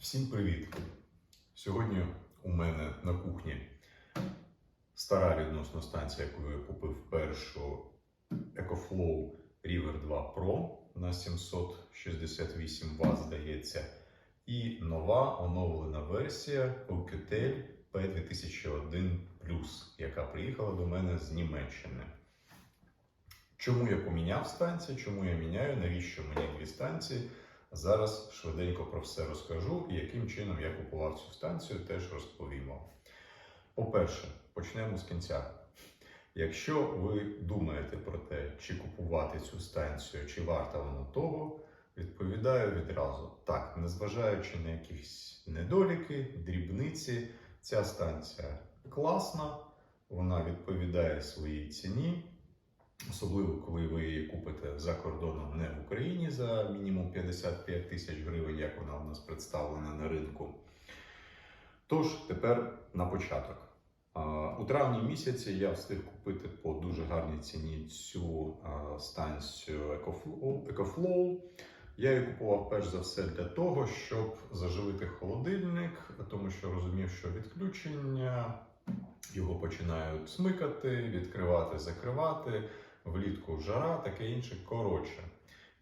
Всім привіт! Сьогодні у мене на кухні стара відносно станція, яку я купив першу EcoFlow River 2 Pro на 768 Вт, здається, і нова оновлена версія Oukitel P2001 яка приїхала до мене з Німеччини. Чому я поміняв станції? Чому я міняю? Навіщо мені дві станції? Зараз швиденько про все розкажу і яким чином я купував цю станцію, теж розповім вам. По-перше, почнемо з кінця. Якщо ви думаєте про те, чи купувати цю станцію, чи варта вона того, відповідаю відразу: так, незважаючи на якісь недоліки, дрібниці, ця станція класна, вона відповідає своїй ціні. Особливо, коли ви її купите за кордоном не в Україні за мінімум 55 тисяч гривень, як вона у нас представлена на ринку. Тож, тепер на початок. У травні місяці я встиг купити по дуже гарній ціні цю станцію EcoFlow-. Я її купував перш за все для того, щоб заживити холодильник, тому що розумів, що відключення його починають смикати, відкривати, закривати влітку жара, таке інше. Коротше,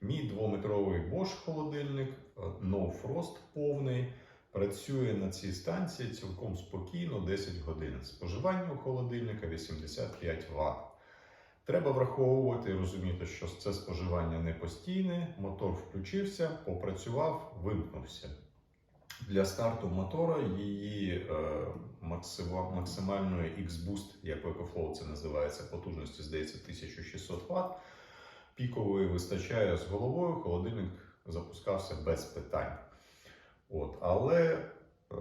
мій двометровий Bosch холодильник, е, No Frost повний, працює на цій станції цілком спокійно 10 годин. Споживання у холодильника 85 Вт. Треба враховувати і розуміти, що це споживання не постійне, мотор включився, попрацював, вимкнувся. Для старту мотора її е, максимальної X-Boost, як в EcoFlow це називається, потужності, здається, 1600 Вт. Пікової вистачає з головою, холодильник запускався без питань. От, але е,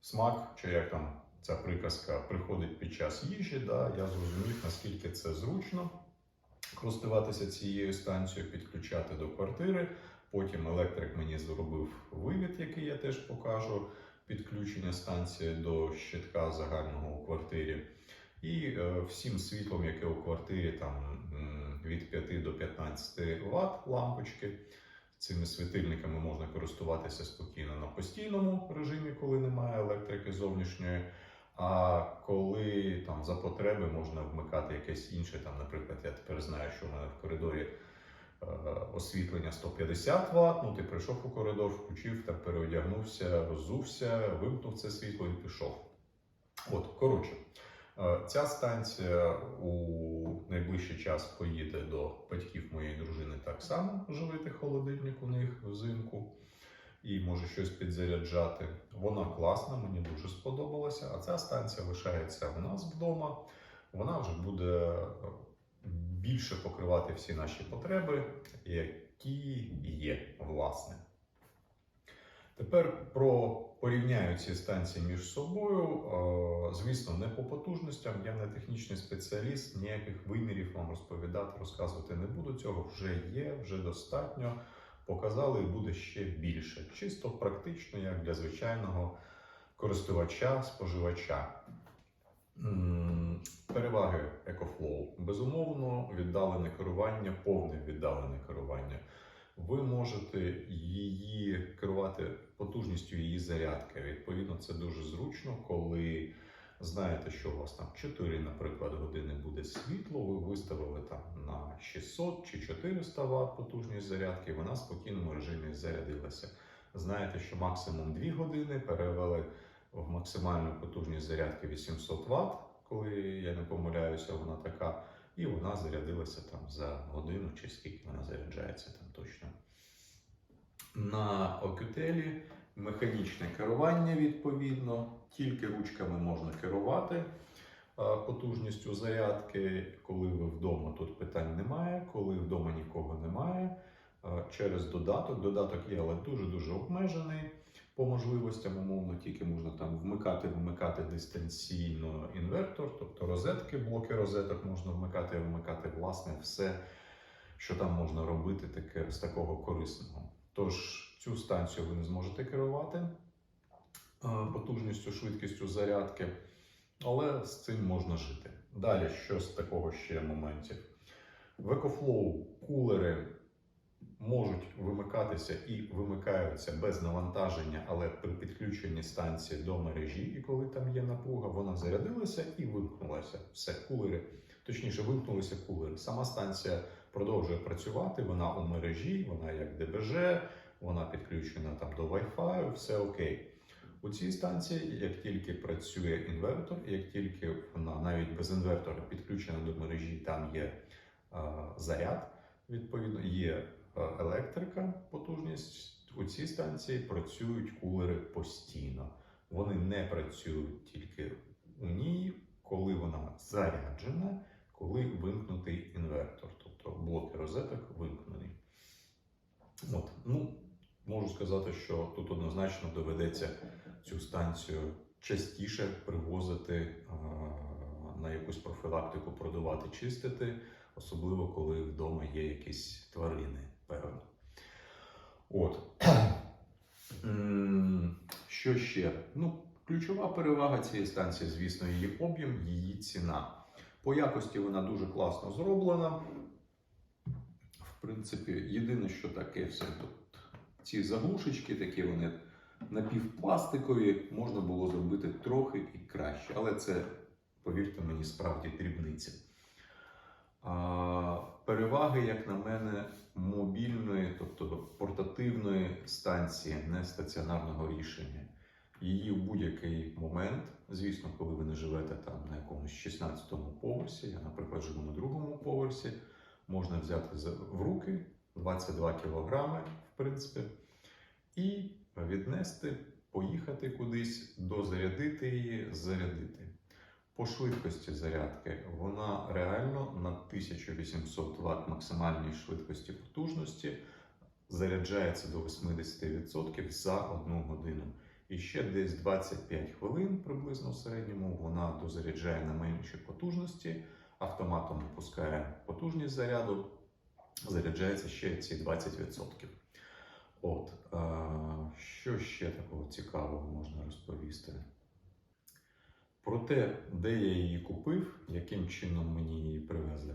смак, чи як там ця приказка приходить під час їжі, да, я зрозумів, наскільки це зручно користуватися цією станцією, підключати до квартири. Потім електрик мені зробив вивід, який я теж покажу, підключення станції до щитка загального у квартирі. І е, всім світлом, яке у квартирі там від 5 до 15 Вт лампочки. Цими світильниками можна користуватися спокійно на постійному режимі, коли немає електрики зовнішньої. А коли там за потреби можна вмикати якесь інше, там, наприклад, я тепер знаю, що в мене в коридорі освітлення 150 Вт, ну ти прийшов у коридор, включив, там переодягнувся, роззувся, вимкнув це світло і пішов. От, коротше, е, ця станція у найближчий час поїде до батьків моєї дружини так само живити холодильник у них взимку і може щось підзаряджати. Вона класна, мені дуже сподобалася. А ця станція лишається у нас вдома. Вона вже буде е, більше покривати всі наші потреби, які є, власне. Тепер про порівняю ці станції між собою. Е, Звісно, не по потужностям. Я не технічний спеціаліст, ніяких вимірів вам розповідати, розказувати не буду. Цього вже є, вже достатньо. Показали і буде ще більше. Чисто практично, як для звичайного користувача, споживача. М, Переваги EcoFlow. Безумовно, віддалене керування, повне віддалене керування. Ви можете її керувати потужністю її зарядки. Відповідно, це дуже зручно, коли знаєте, що у вас там 4, наприклад, години буде світло. Ви виставили там на 600 чи 400 Вт потужність зарядки, вона в спокійному режимі зарядилася. Знаєте, що максимум 2 години перевели в максимальну потужність зарядки 800 Вт, коли я не помиляюся, вона така. І вона зарядилася там за годину чи скільки вона заряджається там точно. На окютелі механічне керування відповідно, тільки ручками можна керувати потужністю зарядки. Коли ви вдома, тут питань немає. Коли вдома нікого немає, через додаток. Додаток є, але дуже-дуже обмежений по можливостям, умовно, тільки можна там вмикати, вмикати дистанційно інвертор, тобто розетки, блоки розеток можна вмикати і вмикати власне все, що там можна робити таке з такого корисного. Тож цю станцію ви не зможете керувати е, потужністю, швидкістю зарядки, але з цим можна жити. Далі, що з такого ще моментів? В EcoFlow кулери можуть вимикатися і вимикаються без навантаження, але при підключенні станції до мережі, і коли там є напруга, вона зарядилася і вимкнулася. Все, кулери, точніше, вимкнулися кулери. Сама станція продовжує працювати, вона у мережі, вона як ДБЖ, вона підключена там до Wi-Fi, все окей. У цій станції, як тільки працює інвертор, як тільки вона навіть без інвертора підключена до мережі, там є е, заряд, відповідно, є електрика, потужність. У цій станції працюють кулери постійно. Вони не працюють тільки у ній, коли вона заряджена, коли вимкнутий інвертор, тобто блоки розеток вимкнені. От, ну, можу сказати, що тут однозначно доведеться цю станцію частіше привозити а, на якусь профілактику, продавати, чистити, особливо коли вдома є якісь тварини, певно. От. Що ще? Ну, ключова перевага цієї станції, звісно, її об'єм, її ціна. По якості вона дуже класно зроблена. В принципі, єдине, що таке все тут. Ці заглушечки, такі вони напівпластикові, можна було зробити трохи і краще. Але це, повірте мені, справді дрібниці. Переваги, як на мене, мобільної, тобто портативної станції, не стаціонарного рішення. Її в будь-який момент, звісно, коли ви не живете там на якомусь 16-му поверсі, я, наприклад, живу на другому поверсі, можна взяти в руки 22 кілограми, в принципі, і віднести, поїхати кудись, дозарядити її, зарядити. По швидкості зарядки вона реально на 1800 Вт максимальній швидкості потужності заряджається до 80% за одну годину. І ще десь 25 хвилин приблизно в середньому вона дозаряджає на меншій потужності, автоматом опускає потужність заряду, заряджається ще ці 20%. От, що ще такого цікавого можна розповісти? Про те, де я її купив, яким чином мені її привезли.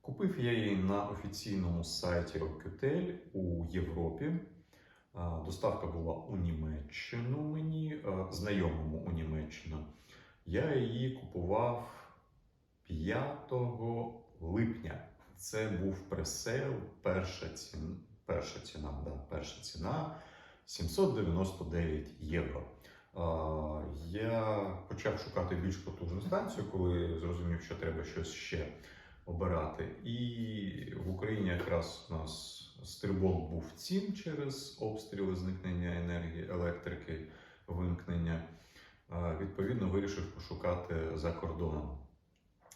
Купив я її на офіційному сайті Rocketell у Європі. Доставка була у Німеччину мені, знайомому у Німеччину. Я її купував 5 липня. Це був пресейл, перша ціна, перша ціна, да, перша ціна 799 євро. Я почав шукати більш потужну станцію, коли зрозумів, що треба щось ще обирати. І в Україні якраз у нас стрибок був цін через обстріли, зникнення енергії, електрики, вимкнення. Відповідно, вирішив пошукати за кордоном.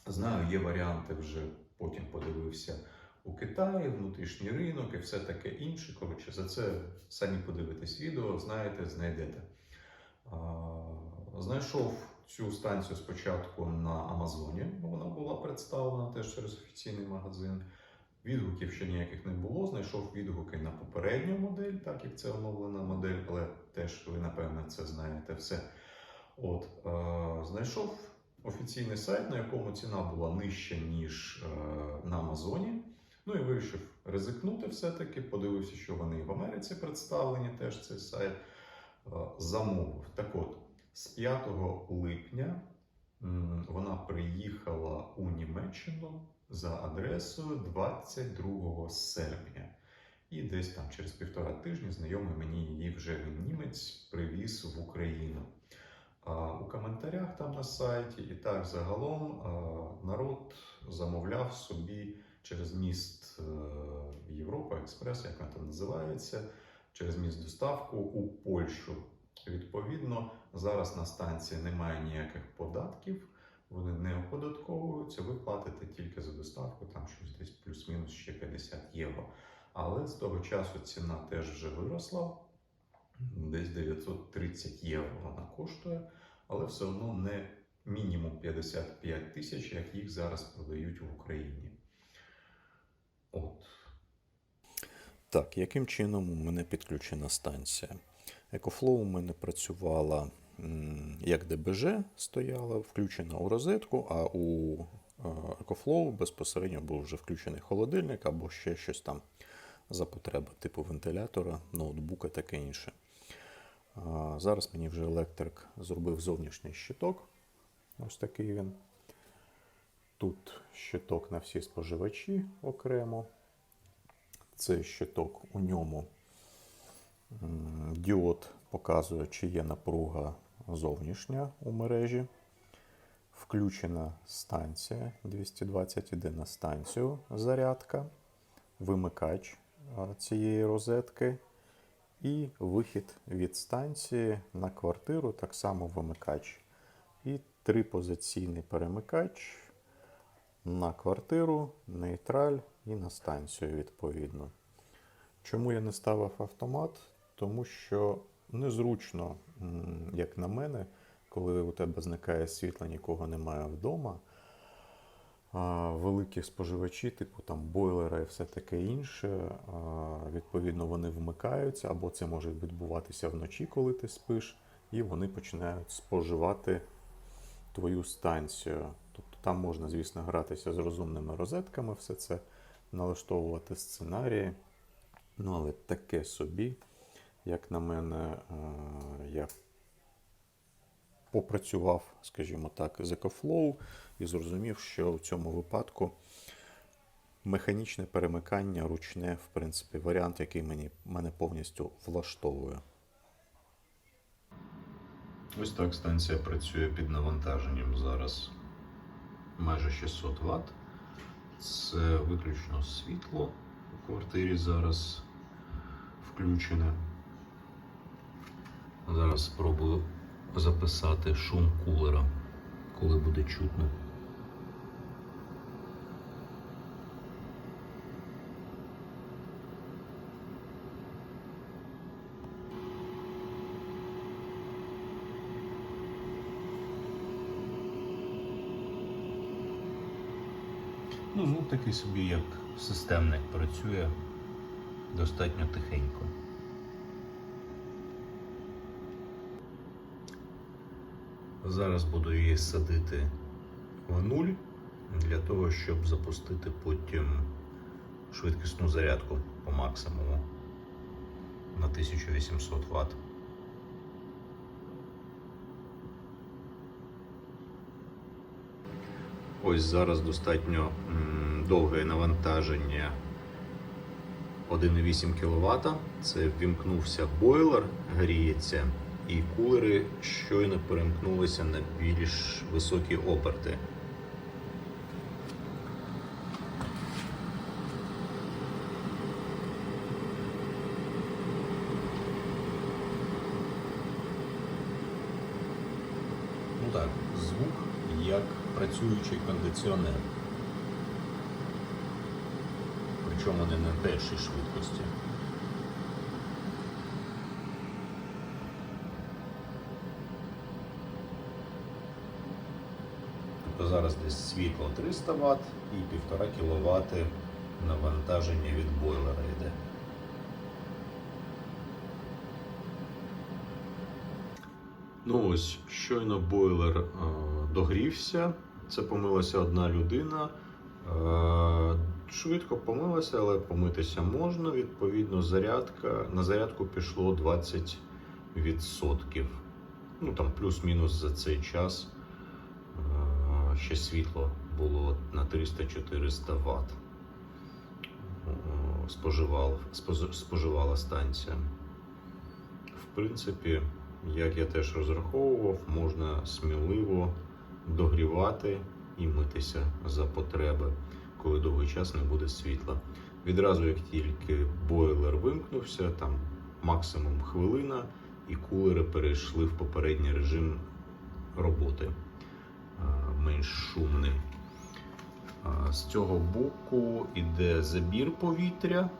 Знаю, є варіанти вже потім подивився у Китаї, внутрішній ринок і все таке інше. Коротше, за це самі подивитесь відео, знаєте, знайдете. Знайшов цю станцію спочатку на Амазоні, бо вона була представлена теж через офіційний магазин. Відгуків ще ніяких не було. Знайшов відгуки на попередню модель, так як це оновлена модель, але теж ви, напевне, це знаєте все. От, е, знайшов офіційний сайт, на якому ціна була нижча, ніж е, на Амазоні. Ну і вирішив ризикнути все-таки. Подивився, що вони в Америці представлені, теж цей сайт. Е, замовив. Так от, з 5 липня вона приїхала у Німеччину за адресою 22 серпня. І десь там через півтора тижні знайомий мені її вже німець привіз в Україну. А у коментарях там на сайті, і так загалом народ замовляв собі через міст е, Європа Експрес, як вона там називається, через міст доставку у Польщу. Відповідно, зараз на станції немає ніяких податків, вони не оподатковуються. Ви платите тільки за доставку, там щось десь плюс-мінус ще 50 євро. Але з того часу ціна теж вже виросла. Десь 930 євро вона коштує, але все одно не мінімум 55 тисяч, як їх зараз продають в Україні. От. Так, яким чином у мене підключена станція? EcoFlow у мене працювала як ДБЖ, стояла, включена у розетку, а у е, EcoFlow безпосередньо був вже включений холодильник або ще щось там за потреби, типу вентилятора, ноутбука, таке інше. Зараз мені вже електрик зробив зовнішній щиток. Ось такий він. Тут щиток на всі споживачі окремо. Цей щиток у ньому діод показує, чи є напруга зовнішня у мережі. Включена станція 220 іде на станцію зарядка, вимикач цієї розетки і вихід від станції на квартиру, так само вимикач. І трипозиційний перемикач на квартиру, нейтраль і на станцію відповідно. Чому я не ставив автомат? Тому що незручно, як на мене, коли у тебе зникає світло, нікого немає вдома. Великі споживачі, типу там бойлера і все таке інше, відповідно, вони вмикаються, або це може відбуватися вночі, коли ти спиш, і вони починають споживати твою станцію. Тобто там можна, звісно, гратися з розумними розетками, все це налаштовувати сценарії. Ну, але таке собі, як на мене, е, я попрацював, скажімо так, з EcoFlow і зрозумів, що в цьому випадку механічне перемикання ручне, в принципі, варіант, який мені, мене повністю влаштовує. Ось так станція працює під навантаженням зараз майже 600 Вт. Це виключно світло у квартирі зараз включене. Зараз спробую записати шум кулера, коли буде чутно. Ну, звук такий собі, як системник працює достатньо тихенько. Зараз буду її садити в нуль для того, щоб запустити потім швидкісну зарядку по максимуму на 1800 Вт. Ось зараз достатньо довге навантаження 1,8 кВт. Це ввімкнувся бойлер, гріється, і кулери щойно перемкнулися на більш високі оберти. Ну так, звук як працюючий кондиціонер. Причому не на першій швидкості. Тобто зараз десь світло 300 Вт і 1,5 кВт навантаження від бойлера йде. Ну ось, щойно бойлер догрівся. Це помилася одна людина. Е, швидко помилася, але помитися можна. Відповідно, зарядка, на зарядку пішло 20%. Ну там плюс-мінус за цей час е, ще світло було на 300-400 Вт. Споживав, споживала станція. В принципі, як я теж розраховував, можна сміливо догрівати і митися за потреби, коли довгий час не буде світла. Відразу, як тільки бойлер вимкнувся, там максимум хвилина, і кулери перейшли в попередній режим роботи, менш шумний. З цього боку йде забір повітря,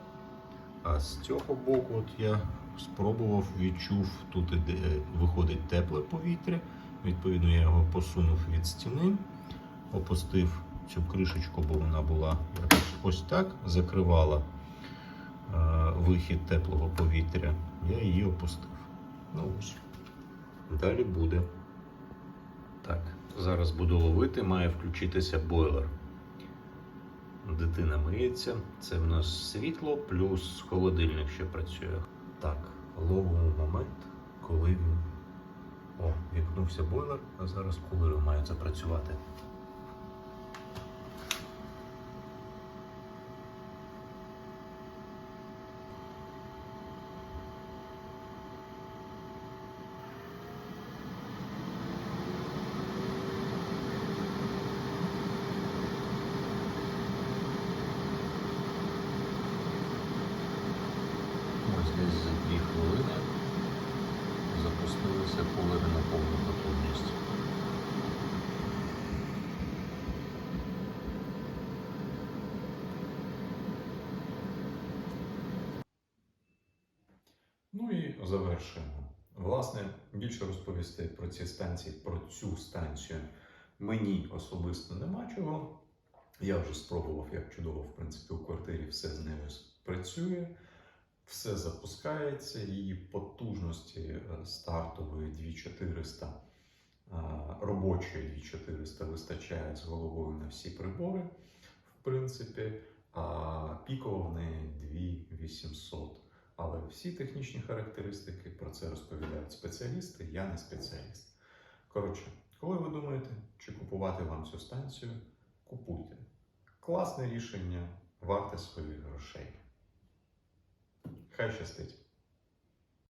а з цього боку, от я спробував, відчув, тут іде, виходить тепле повітря. Відповідно, я його посунув від стіни, опустив цю кришечку, бо вона була ось так, закривала е, вихід теплого повітря. Я її опустив. Ну ось. Далі буде. Так, зараз буду ловити, має включитися бойлер. дитина миється. Це в нас світло, плюс холодильник ще працює. Так, ловимо момент, коли він. О, вікнувся бойлер, а зараз кулери мають запрацювати. Ось десь за дві хвилини запустилися кулери на повну потужність. Ну і завершуємо. Власне, більше розповісти про ці станції, про цю станцію мені особисто нема чого. Я вже спробував, як чудово, в принципі, у квартирі все з нею працює, все запускається, її потужності е, стартової 2400, е, робочої 2400 вистачає з головою на всі прибори, в принципі, а пікова в неї 2800. Але всі технічні характеристики про це розповідають спеціалісти, я не спеціаліст. Коротше, коли ви думаєте, чи купувати вам цю станцію, купуйте. Класне рішення, варте своїх грошей. Хай щастить!